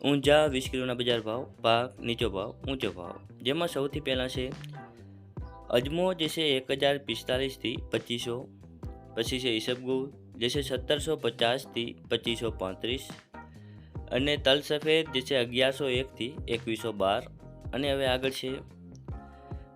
ઊંઝા વીસ કિલોના બજાર ભાવ પાક નીચો ભાવ, ઊંચો ભાવ. જેમાં સૌથી પહેલાં છે અજમો, જે છે એક હજાર પિસ્તાલીસથી પચીસો, પછી છે ઈસબગુલ, જે છે સત્તરસો પચાસથી પચીસો પાંત્રીસ, અને તલ સફેદ, જે છે અગિયારસો એકથી એકવીસો બાર, અને હવે આગળ છે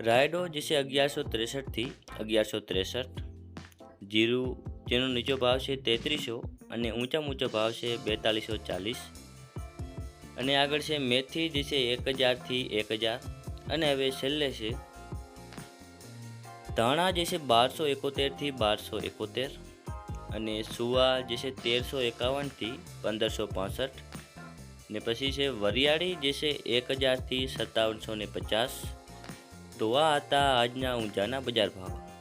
રાયડો, જે છે અગિયારસો ત્રેસઠથી અગિયારસો ત્રેસઠ, જીરું, જેનો નીચો ભાવ છે તેત્રીસો, અને ઊંચામાં ઊંચો ભાવ છે બેતાલીસો ચાલીસ અને આગળ છે મેથી, જે છે એક હજારથી એક હજાર. અને હવે છેલ્લે છે ધાણા, જે છે બારસો એકોતેરથી બારસો એકોતેર. અને સુવા, જે છે તેરસો એકાવનથી પંદરસો પાસઠ. ને પછી છે વરિયાળી, જે છે એક હજારથી સત્તાવનસો ને પચાસ. તો આ હતા આજના ઊંઝાના બજાર ભાવ.